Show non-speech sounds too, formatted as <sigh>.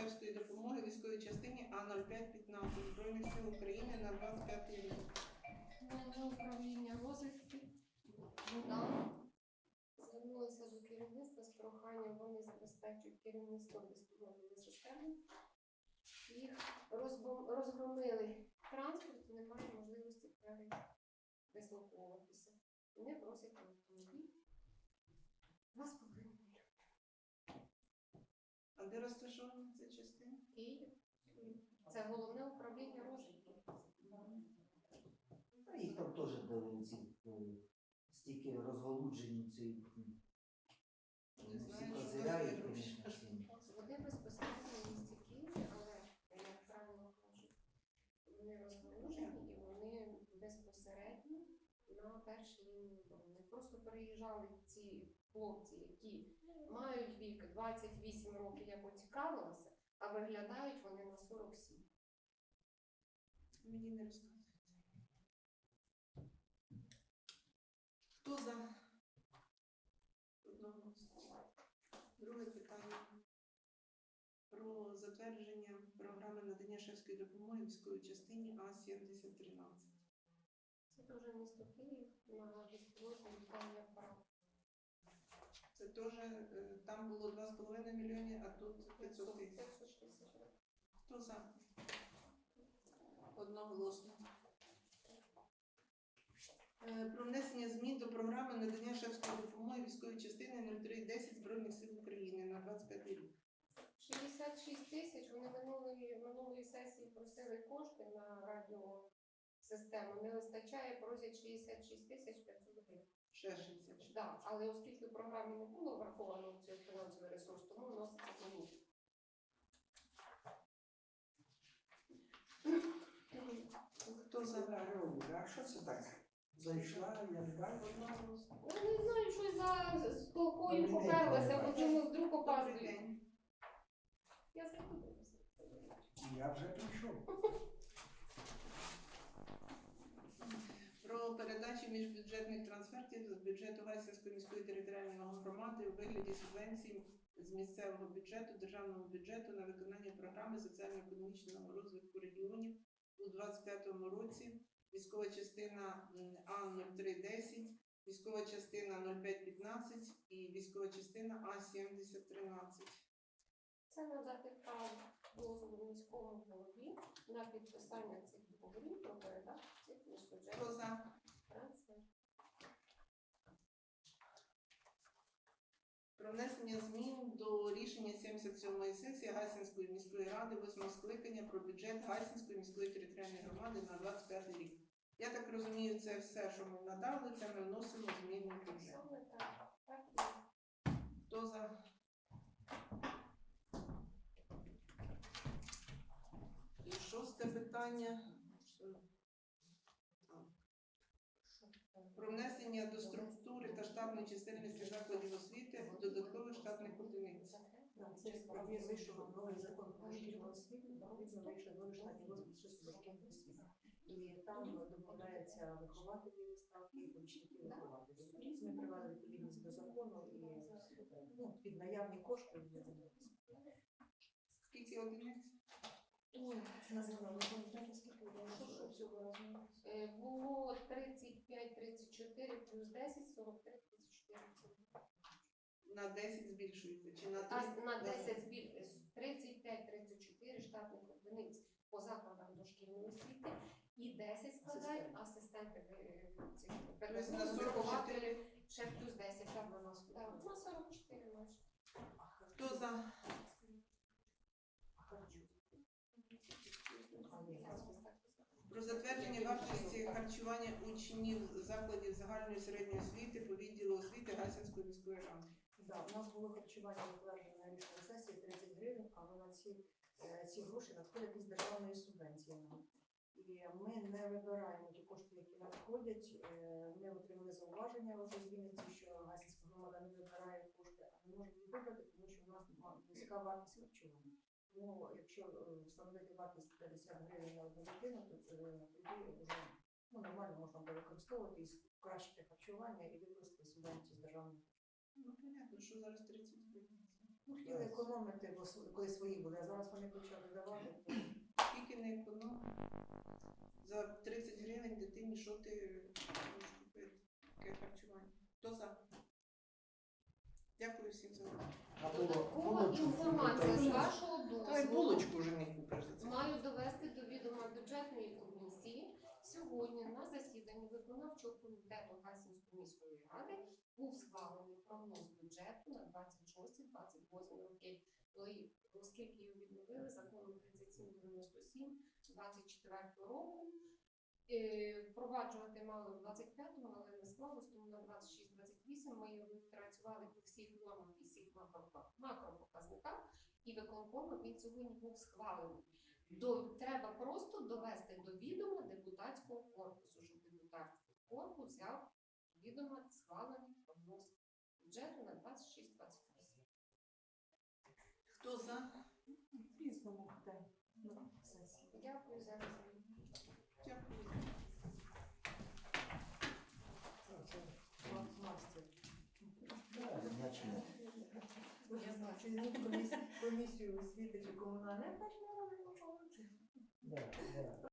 шефської допомоги військовій частині А0515 Збройних сил України на 25 рік. Головне управління розвідки ВУДА звернулися до керівництва з проханням, вони забезпечують керівництво безпілотними системами. Їх розгромили транспорт, і немає можливості передислоковуватися. Вони просять автомобіль. Два з половиною мільйони. А де розташована ця частина? Київ. Це головне управління розвідки. Та їх там теж дали ці е, стільки розголуджені ці. Не Всі знаю, що козиряють, таке звісно, всім. Вони безпосередньо в місті Києві, але, як правильно кажуть, вони розгорожені і вони безпосередньо на першій лінії оборони. Просто переїжджали ці хлопці, які мають вік 28 років, я а виглядають вони на 47. Мені не розказують. Хто за? Одного. Друге питання. Про затвердження програми надання шефської допомоги військовій частині А-7013. Це дуже місто Київ на безпілотне літальний апарат. Це теж е, там було 2,5 мільйони, а тут 500 тисяч. 500. Хто за? Одноголосно. Е, Про внесення змін до програми надання шефської допомоги військової частини 0310 Збройних сил України на 25 рік. 66 тисяч. Вони минулої, минулої сесії просили кошти на радіосистему. Не вистачає, просять 66 тисяч 500 гривень. 60. Да, але оскільки в програмі не було враховано цей фінансовий ресурс, тому вноситься зміни. Хто за? А що це так? Зайшла, я не бачу. Одноголосно. Я не знаю, що за з толкою поперлася, пане потім вдруг опаздую. Я забуду. Я вже прийшов. <laughs> Про міжбюджетних трансфертів з бюджету Гайсинської міської територіальної громади у вигляді субвенцій з місцевого бюджету, державного бюджету на виконання програми соціально-економічного розвитку регіонів у 2025 році. Військова частина А0310, військова частина 0515 і військова частина А7013. Це надати право дозволу міському голові на підписання цих договорів про передачу цих міжбюджетних за? трансфертів. Про внесення змін до рішення 77-ї сесії Гайсинської міської ради 8 скликання про бюджет Гайсинської міської територіальної громади на 25 рік. Я так розумію, це все, що ми надали, це ми вносимо зміни в бюджет. Хто за? І шосте питання. Про внесення до структури та штатної чисельності закладів освіти додаткових штатних одиниць. Це вийшов новий закон про шкільну освіту, відповідно вийшов новий штатний розпис шкільної освіти. І там додається вихователі ставки і помічників вихователів. Ми привели відповідність до закону і ну, під наявні кошти. Скільки одиниць? Ой, це називали, скільки було? Е, Було 35-34 плюс 10, 43 34. На 10 збільшується чи на 3? А на 10 збіль 35-34 штатних одиниць по закладах дошкільної освіти і 10 складають асистенти е, цих Тобто на педагогів, 44. вихователів, ще плюс 10 там на нас. Так, на 44 майже. Хто за? Про затвердження вартості харчування учнів закладів загальної середньої освіти по відділу освіти Гайсинської міської ради. Да, у нас було харчування затверджено на рішення сесії 30 гривень, але на ці, е, ці гроші надходять із державної субвенції. І ми не вибираємо ті кошти, які надходять. Е, Ми отримали зауваження вже з Вінниці, що Гасінська громада не вибирає кошти, а не може їх вибрати, тому що в нас ма- низька вартість харчування. Тому якщо е, встановити вартість 50 гривень на одну дитину, то е, тоді вже ну, нормально можна буде використовувати і покращити харчування і використати субвенцію з державної Ну, що зараз 30. Ну, хотіли економити, бо св- коли свої були, а зараз вони почали давати, Скільки не економ? За 30 гривень дитині що ти можеш купити? Таке харчування. Хто за? Дякую всім за увагу. А Додаткова інформація з було. вашого Та й дозволу. булочку вже не купиш за це. Маю довести до відома бюджетної комісії. Сьогодні на засіданні виконавчого комітету Гасінської міської ради був схвалений 28 роки, коли оскільки її відновили законом 3797 24 року. Е, впроваджувати мали в 25-му, але не склалось, тому на 26-28 ми працювали по всіх нормах і всіх макропоказниках, і виконкомом він сьогодні був схвалений. До, треба просто довести до відома депутатського корпусу, щоб депутатський корпус взяв відомо схвалений прогноз бюджету на 26-28. Хто за? різному де. Дякую за розуміння. Дякую. Мастер. Я знаю, що він комісію, освіти чи комунальне, я бачу, не да.